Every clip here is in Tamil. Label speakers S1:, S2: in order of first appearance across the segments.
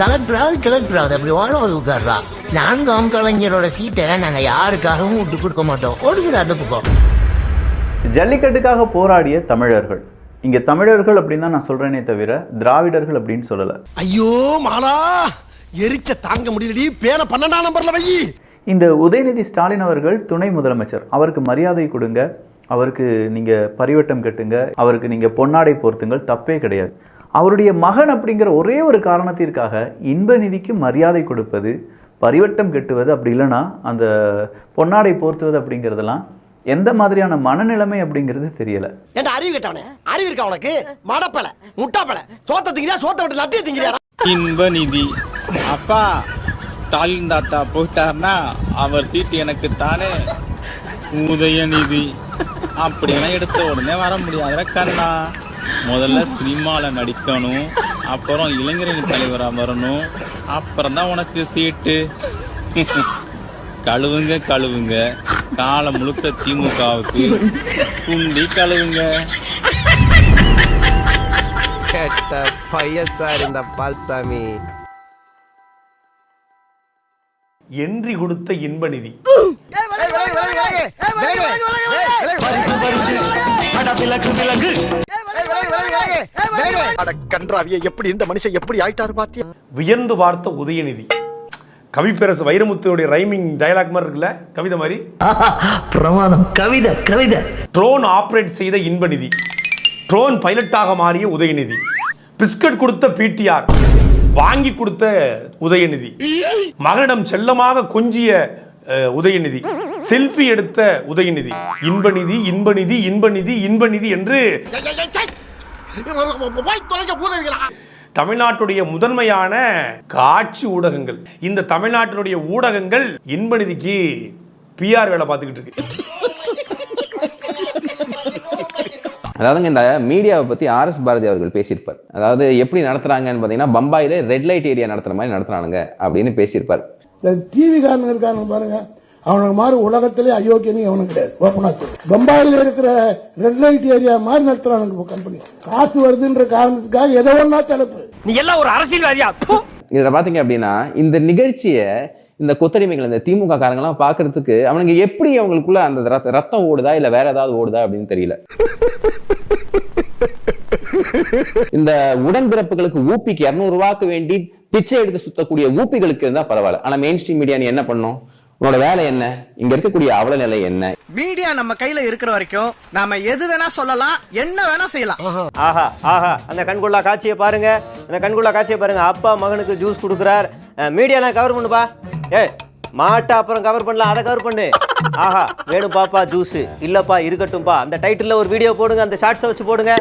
S1: கலெக்டராவது கலெக்டராவது அப்படி ஓரம் உட்கார்றா. நான்காம் கலைஞரோட சீட்டை நாங்க யாருக்காகவும் விட்டு கொடுக்க மாட்டோம். ஓடுகிற அந்த பக்கம்
S2: ஜல்லிக்கட்டுக்காக போராடிய தமிழர்கள். இங்க தமிழர்கள் அப்படின்னு தான் நான் சொல்றேனே தவிர திராவிடர்கள் அப்படின்னு சொல்லல.
S3: ஐயோ மாலா! எரிச்ச தாங்க முடியலடி. பேன பன்னெண்டாம் நம்பர்ல வை.
S2: இந்த உதயநிதி ஸ்டாலின் அவர்கள் துணை முதலமைச்சர். அவருக்கு மரியாதை கொடுங்க. அவருக்கு நீங்க பரிவட்டம் கட்டுங்க. அவருக்கு நீங்க பொன்னாடை போர்த்துங்கள். தப்பே கிடையாது. அவருடைய மகன் அப்படிங்கிற ஒரே ஒரு காரணத்திற்காக இன்ப நிதிக்கு மரியாதை கொடுப்பது பரிவட்டம் கட்டுவது அப்படி இல்லைன்னா அந்த பொன்னாடை போர்த்துவது அப்படிங்கிறதெல்லாம் எந்த மாதிரியான மனநிலைமை அப்படிங்கிறது தெரியல.
S3: ஏன்டா அறிவு கேட்டவனே? அறிவு இருக்கா உனக்கு? மடப்பல முட்டாப்பல. சோத்த திங்கிறியா? சோத்த விட்டு லட்டிய திங்கிறியா
S4: இன்ப நிதி. அப்பா ஸ்டாலின் தாத்தா போயிட்டார்னா அவர் சீட்டு எனக்கு தானே உதயநிதி அப்படியெல்லாம் எடுத்த உடனே வர முடியாதுல கண்ணா. முதல்ல சினிமால நடிக்கணும் அப்புறம் இளைஞரணி தலைவரா வரணும் அப்புறம் தான் உனக்கு சீட்டு கழுவுங்க கழுவுங்க காலம் முழுக்க திமுகவுக்கு குண்டி கழுவுங்க
S5: கேட்ட பையன் சார் இந்த பால்சாமி
S6: என்றி கொடுத்த இன்ப நிதி
S3: கன்றாவிய எப்படி இந்த மனுஷன் எப்படி ஆயிட்டாரு பாத்தியா?
S6: வியந்து பார்த்த உதயநிதி. கவிப்பேரசு வைரமுத்துடைய ரைமிங் டயலாக் மாதிரி இருக்குல்ல கவிதை மாதிரி?
S1: பிரமாதம். கவிதை கவிதை.
S6: ட்ரோன் ஆப்ரேட் செய்த இன்ப நிதி ட்ரோன் பைலட்டாக மாறிய உதயநிதி. பிஸ்கட் கொடுத்த பிடிஆர் வாங்கி கொடுத்த உதயநிதி. மகனிடம் செல்லமாக கொஞ்சிய அஹ், உதயநிதி. செல்ஃபி எடுத்த உதயநிதி. இன்பநிதி இன்பநிதி இன்பநிதி இன்பநிதி என்று தமிழ்நாட்டுடைய முதன்மையான காட்சி ஊடகங்கள். இந்த தமிழ்நாட்டினுடைய ஊடகங்கள் இன்பநிதிக்கு பிஆர் வேலை பார்த்துக்கிட்டு இருக்கு.
S7: அதாவதுங்க இந்த மீடியாவை பத்தி ஆர் எஸ் பாரதி அவர்கள் பேசியிருப்பார். அதாவது எப்படி நடத்துறாங்கன்னு பாத்தீங்கன்னா பம்பாயில ரெட் லைட் ஏரியா நடத்துற மாதிரி நடத்துறானுங்க அப்படின்னு பேசியிருப்பார்.
S8: டிவி காரங்க இருக்கானுங்க பாருங்க. அவனுக்கு மாதிரி உலகத்திலே அயோக்கியனு அவனும் கிடையாது. ஓப்பனா. பம்பாயில இருக்கிற ரெட் லைட் ஏரியா மாதிரி நடத்துறானுங்க கம்பெனி காசு வருதுன்ற காரணத்துக்காக எதை ஒன்னா தலைப்பு
S3: நீ எல்லாம் ஒரு அரசியல்வாதியா?
S7: இதுல பாத்தீங்க அப்படின்னா இந்த நிகழ்ச்சியை இந்த கொத்தடிமைகள் இந்த திமுக காரங்கெல்லாம் பாக்குறதுக்கு அவனுங்க எப்படி அவங்களுக்குள்ள அந்த ரத்த- ரத்தம் ஓடுதா இல்ல வேற ஏதாவது ஓடுதா அப்படின்னு தெரியல. இந்த உடன்பிறப்புகளுக்கு ஊப்பிக்கு இருநூறு ரூபாய்க்கு வேண்டி பிச்சை எடுத்து சுத்தக்கூடிய ஊப்பிகளுக்கு இருந்தா பரவாயில்ல. ஆனா மெயின் ஸ்ட்ரீம் மீடியா நீ என்ன பண்ணும்? உன்னோட வேலை என்ன? இங்க இருக்கக்கூடிய அவல நிலை என்ன?
S9: மீடியா நம்ம கையில இருக்கிற வரைக்கும் நாம எது வேணா சொல்லலாம் என்ன வேணா செய்யலாம்.
S5: ஆஹா. ஆஹா அந்த கண்கொள்ளா காட்சியை பாருங்க. அந்த கண்கொள்ளா காட்சியை பாருங்க. அப்பா மகனுக்கு ஜூஸ் கொடுக்குறார். மீடியாலாம் கவர் பண்ணுப்பா. ஏய் மாட்டை அப்புறம் கவர் பண்ணலாம் அதை கவர் பண்ணு. ஆஹா வேணும் பாப்பா ஜூஸ் இல்லப்பா இருக்கட்டும்பா. அந்த டைட்டில்ல ஒரு வீடியோ போடுங்க அந்த ஷார்ட்ஸை வச்சு போடுங்க.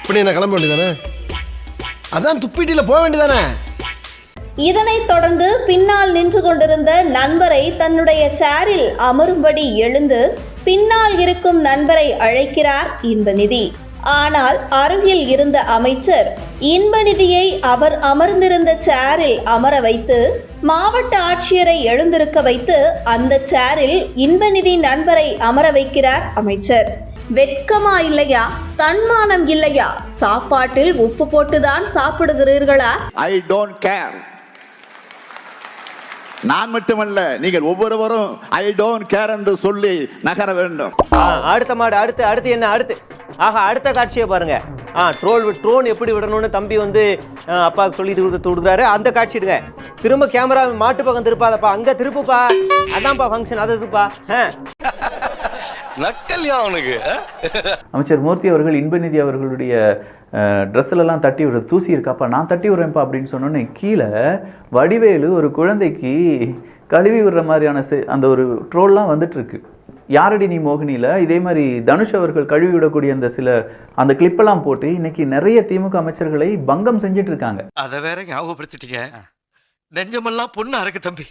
S3: இப்படி என்ன கிளம்ப வேண்டியதானே? அதான் துப்பிட்டில போக வேண்டியதானே?
S10: இதனைத் தொடர்ந்து பின்னால் நின்று கொண்டிருந்த நண்பரை தன்னுடைய சேரில் அமரும்படி எழுந்து பின்னால் இருக்கும் நண்பரை அழைக்கிறார் இன்பநிதி. ஆனால் அருகில் இருந்த அமைச்சர் இன்பநிதியை அவர் அமர்ந்திருந்த சேரில் அமர வைத்து மாவட்ட ஆட்சியரை எழுந்திருக்க வைத்து அந்த சேரில் இன்பநிதி நண்பரை அமர வைக்கிறார் அமைச்சர். வெட்கமா இல்லையா? தன்மானம் இல்லையா? சாப்பாட்டில் உப்பு போட்டுதான் சாப்பிடுகிறீர்களா?
S11: ஐ டோன்ட் கேர் நான் மட்டுமல்ல நீங்கள் ஒவ்வொருவரும் ஐ டோன்ட் கேர் என்று சொல்லி நகர வேண்டும்.
S5: அடுத்த மாடு அடுத்து அடுத்து என்ன அடுத்து. ஆஹா அடுத்த காட்சியை பாருங்க. ஆ ட்ரோல் ட்ரோன் எப்படி விடணும்னு தம்பி வந்து ஆ, அப்பாவுக்கு சொல்லி கொடுத்து கொடுக்குறாரு. அந்த காட்சி எடுங்க. திரும்ப கேமரா மாட்டு பக்கம் திருப்பாதப்பா. அங்க திருப்புப்பா. அதான்ப்பா ஃபங்க்ஷன் அது இதுப்பா ஆ.
S3: நக்கல்யா அவனுக்கு.
S2: அமைச்சர் மூர்த்தி அவர்கள் இன்பநிதி அவர்களுடைய ட்ரெஸ்ஸில் எல்லாம் தட்டி விடுற தூசி இருக்காப்பா நான் தட்டி விடுறேன்ப்பா அப்படின்னு சொன்னோன்னே கீழே வடிவேலு ஒரு குழந்தைக்கு கழுவி விடுற மாதிரியான அந்த ஒரு ட்ரோல்லாம் வந்துட்டு இருக்கு யாரடி நீ மோகினியில்? இதே மாதிரி தனுஷ் அவர்கள் கழுவி விடக்கூடிய அந்த சில அந்த கிளிப்பெல்லாம் போட்டு இன்னைக்கு நிறைய திமுக அமைச்சர்களை பங்கம் செஞ்சுட்டு இருக்காங்க.
S3: அத வேற ஞாபகப்படுத்திட்டீங்க. நெஞ்சமெல்லாம் பொண்ணு அறக்கு தம்பி.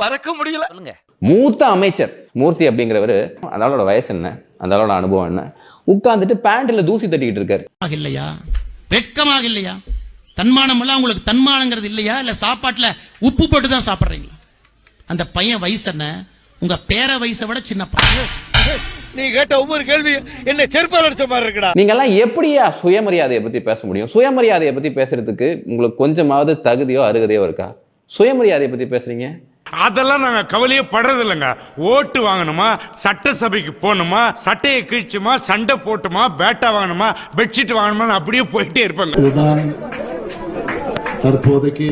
S3: மறக்க முடியல.
S7: மூத்த அமைச்சர் மூர்த்தி அப்படிங்கிறவரு அந்த ஆளோட வயசு என்ன? அந்த ஆளோட அனுபவம் என்ன? உட்கார்ந்துட்டு பேண்ட்ல தூசி தட்டிக்கிட்டு இருக்காரு.
S9: இல்லையா? வெட்கமாக இல்லையா? தன்மானம் எல்லாம் உங்களுக்கு தன்மானங்கிறது இல்லையா? இல்ல சாப்பாட்டுல உப்பு போட்டு தான் சாப்பிடுறீங்களா? அந்த பையன் வயசு என்ன? உங்க பேர வயசை விட சின்ன பையன்.
S3: நீ கேட்ட ஒவ்வொரு கேள்வி என்ன செருப்பால் அடிச்ச மாதிரி இருக்குடா.
S7: நீங்க எல்லாம் எப்படியா சுயமரியாதையை பத்தி பேச முடியும்? சுயமரியாதையை பத்தி பேசுறதுக்கு உங்களுக்கு கொஞ்சமாவது தகுதியோ அருகதையோ இருக்கா? சுயமரியாதையை பத்தி பேசுறீங்க?
S6: அதெல்லாம் நாங்க கவலையே படுறது இல்லைங்க ஓட்டு வாங்கணுமா? சட்டசபைக்கு போகணுமா? சட்டையை கிழிச்சுமா? சண்டை போட்டுமா? பேட்டா வாங்கணுமா? பெட்ஷீட் வாங்கணுமா அப்படியே போயிட்டே இருப்பாங்க.
S8: இதுதான் தற்போதைக்கு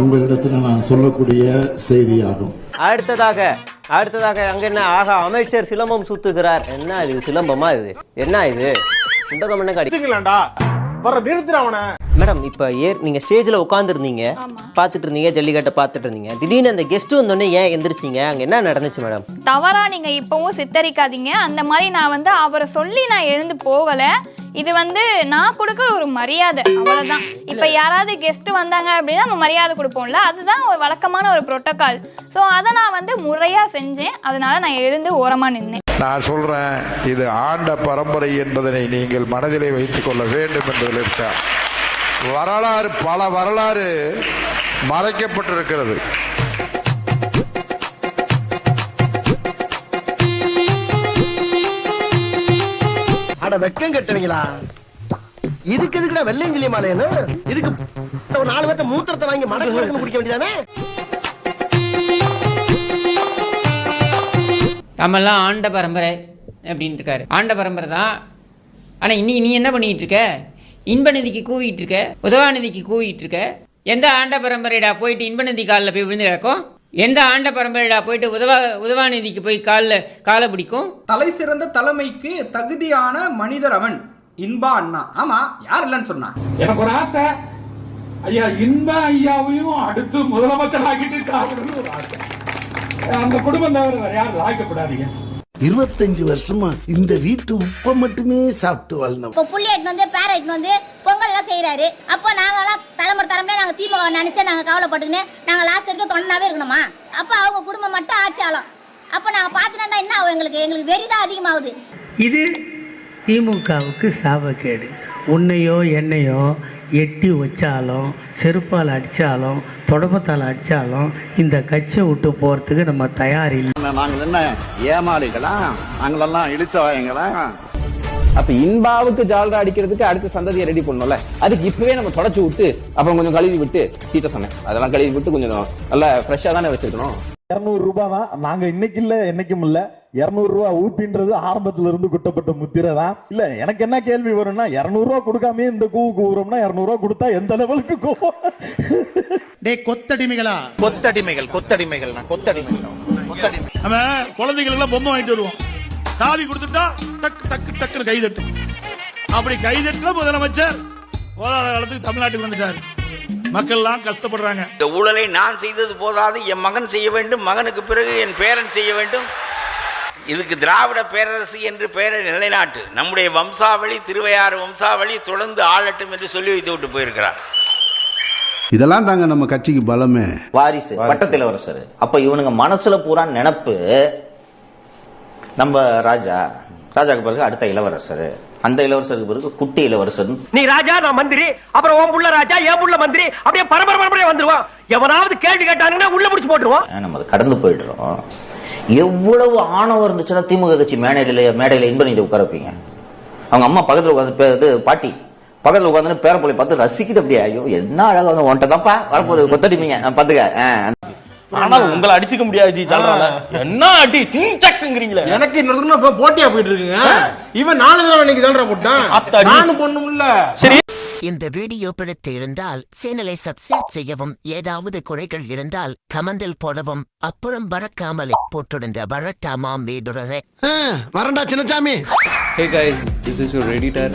S8: உங்களிடத்தில் நான் சொல்லக்கூடிய செய்தியாகும்.
S5: அடுத்ததாக அடுத்ததாக அங்க என்ன? ஆகா அமைச்சர் சிலம்பம் சுத்துகிறார். என்ன இது? சிலம்பமா இது? என்ன இது? குண்டகம் என்ன கடி
S3: வர நிறுத்துற அவனை.
S5: மேடம் இப்போ ஏர் நீங்கள் ஸ்டேஜில் உட்காந்துருந்தீங்க பார்த்துட்டு இருந்தீங்க ஜல்லிக்கட்டை பார்த்துட்டு இருந்தீங்க திடீர்னு அந்த கெஸ்ட் வந்தோடனே ஏன் எந்திரிச்சிங்க? அங்கே என்ன நடந்துச்சு மேடம்?
S12: தவறா நீங்க இப்பவும் சித்தரிக்காதீங்க. அந்த மாதிரி நான் வந்து அவரை சொல்லி நான் எழுந்து போகல. இது வந்து நான் கொடுக்க ஒரு மரியாதை அவ்வளவுதான். இப்ப யாராவது கெஸ்ட் வந்தாங்க அப்படின்னா நம்ம மரியாதை கொடுப்போம்ல. அதுதான் ஒரு வழக்கமான ஒரு புரோட்டோகால் ஸோ அதை நான் வந்து முறையா செஞ்சேன். அதனால நான் எழுந்து ஓரமா நின்னேன்.
S11: நான் சொல்றேன் இது ஆண்ட பரம்பரை என்பதனை நீங்கள் மனதிலே வைத்துக் கொள்ள வேண்டும் என்பதில் இருக்க வரலாறு பல வரலாறு மறைக்கப்பட்டிருக்கிறது.
S3: அட வெக்கம் கட்டுவீங்களா? இதுக்கு எதுக்குடா வெள்ளையங்கிலி மாலையன்னு இதுக்கு ஒரு நாலு பேர்த்த மூத்திரத்தை வாங்கி மடக்கு குடிக்க வேண்டியதானே?
S13: நம்மெல்லாம் ஆண்ட பரம்பரை அப்படின்ட்டு இருக்காரு. ஆண்ட பரம்பரை தான். ஆனால் இன்னைக்கு நீ என்ன பண்ணிட்டு இருக்க? இன்பநிதிக்கு கூவிட்டு இருக்க. உதவாநிதிக்கு கூவிட்டு இருக்க. எந்த ஆண்ட பரம்பரைடா போயிட்டு இன்பநிதி காலில் போய் விழுந்து கிடக்கும்? எந்த ஆண்ட பரம்பரைடா போயிட்டு உதவா உதவாநிதிக்கு போய் காலில் காலை பிடிக்கும்?
S9: தலை சிறந்த தலைமைக்கு தகுதியான மனிதர் அவன். இன்பா அண்ணா. ஆமா யார் இல்லைன்னு சொன்னா?
S6: எனக்கு ஒரு ஆசை. ஐயா இந்த ஐயாவையும் அடுத்து முதலமைச்சர் ஆக்கிட்டு காக்கணும்னு ஒரு ஆசை. அந்த குடும்பம் தவிர வேற யாரும் ஆக்கப்படாதீங்க
S3: இருபத்தஞ்சு வருஷமா இந்த வீட்டு உப்ப மட்டுமே சாப்பிட்டு வாழ்ந்தோம்
S12: இப்போ புள்ளி எட்டு வந்து பேர எட்டு வந்து பொங்கல் எல்லாம் செய்யறாரு அப்போ நாங்களாம் தலைமுறை தலைமுறை நாங்கள் திமுக நினைச்சு நாங்கள் கவலைப்பட்டுக்கின்னு நாங்கள் லாஸ்ட் வரைக்கும் தொண்டாவே இருக்கணுமா? அப்போ அவங்க குடும்பம் மட்டும் ஆட்சி ஆளும். அப்போ நாங்கள் பார்த்துட்டா என்ன ஆகும் எங்களுக்கு? எங்களுக்கு வெறிதான் அதிகமாகுது.
S9: இது திமுகவுக்கு சாபக்கேடு. உன்னையோ என்னையோ எட்டி வச்சாலும் செருப்பால் அடிச்சாலும் தொடப்பத்தால் அடிச்சாலும் இந்த கட்சியை விட்டு போறதுக்கு நம்ம தயார் இல்லை.
S11: நாங்கள் என்ன ஏமாளிகளா? நாங்களெல்லாம் இழிச்சவாயங்களா
S7: அப்ப இன்பாவுக்கு ஜால்ரா அடிக்கிறதுக்கு அடுத்த சந்ததியை ரெடி பண்ணணும்ல. அதுக்கு இப்பவே நம்ம தொடச்சு விட்டு அப்புறம் கொஞ்சம் கழுவி விட்டு சீட்டை சொன்னேன். அதெல்லாம் கழுவி விட்டு கொஞ்சம் நல்லா ஃப்ரெஷ்ஷா தானே வச்சிருக்கணும்
S8: இருநூறு ரூபாய் தான் நாங்க இன்னைக்கு இல்ல என்னைக்கும் இல்ல. இருநூறு ரூபாய் ஊப்பின்றது ஆரம்பத்துல இருந்து குட்டப்பட்ட முத்திரை தான். இல்ல எனக்கு என்ன கேள்வி வரும்னா இருநூறு ரூபாய் கொடுக்காம இந்த கூ கூவுறோம்னா இருநூறு ரூபாய் கொடுத்தா எந்த லெவலுக்கு கூவும்?
S9: டே கொத்தடிமைகளா?
S11: கொத்தடிமைகள் கொத்தடிமைகள் கொத்தடிமைகள். கொத்தடிமை.
S6: நம்ம குழந்தைகள் எல்லாம் பொம்மை வாங்கிட்டு வருவோம். சாவி கொடுத்துட்டா டக்கு டக்கு டக்குன்னு கை தட்டும் அப்படி கை தட்டுற முதலமைச்சர் போதாத காலத்துக்கு தமிழ்நாட்டுக்கு வந்துட்டார். மக்கள் எல்லாம் கஷ்டப்படுறாங்க.
S13: இந்த ஊழலை நான் செய்தது போதாது என் மகன் செய்ய வேண்டும் மகனுக்கு பிறகு என் பேரன் செய்ய வேண்டும். இதுக்கு திராவிட பேரரசு என்று பெயரை நிலைநாட்டு. நம்முடைய வம்சாவளி திருவையாறு வம்சாவளி தொடர்ந்து ஆளட்டும் என்று சொல்லி வைத்து விட்டு போயிருக்கிறார்.
S11: இதெல்லாம் தாங்க நம்ம கட்சிக்கு பலமே.
S5: வாரிசு பட்டத்து இளவரசர். அப்ப இவனுங்க மனசுல பூரா நினப்பு நம்ம ராஜா ராஜாக்கு பிறகு அடுத்த இளவரசர். அந்த இளவரசருக்கு பிறகு குட்டி இளவரசர்
S9: நீ ராஜா நான் மந்திரி அப்புறம் உன் புள்ள ராஜா என் புள்ள மந்திரி அப்படியே பரபர பரபரையா வந்துருவான் எவனாவது கேள்வி கேட்டாங்கன்னா உள்ள முடிச்சு போட்டுருவோம்
S5: நம்ம அதை கடந்து போயிடுறோம் எவ்வளவு ஆணவம் இருந்துச்சுன்னா திமுக கட்சி மேடையில மேடையில இன்ப நீங்க உட்காரப்பீங்க அவங்க அம்மா பக்கத்துல உட்காந்து இது பாட்டி பக்கத்துல உட்காந்து பேரப்பிள்ளை பார்த்து ரசிக்கிட்டு அப்படியே ஐயோ என்ன அழகா வந்து உன்ட்ட வரப்போது கொத்தடிப்பீங்க பாத்துக்க
S13: ஆனா உங்களை அடிச்சுக்க முடியாது ஜி சொல்றாங்க என்ன அடி சிங்சக்குங்கிறீங்களே
S3: எனக்கு இன்னொரு போட்டியா போயிட்டு இருக்குங்க இவன் நாலு தடவை இன்னைக்கு தான்டா போட்டான். நானும் பொண்ணும்ல
S13: சரி.
S1: இந்த வீடியோ பிடித்து இருந்தால் சேனலை சப்ஸ்கிரைப் செய்யவும் ஏதாவது குறைகள் இருந்தால் கமெண்டில் போடவும். அப்புறம் பறக்காமலே போட்டிருந்த வரட்டாமாம் வீடுறதை
S3: வரண்டா Chinnasamy
S9: hey guys this is your editor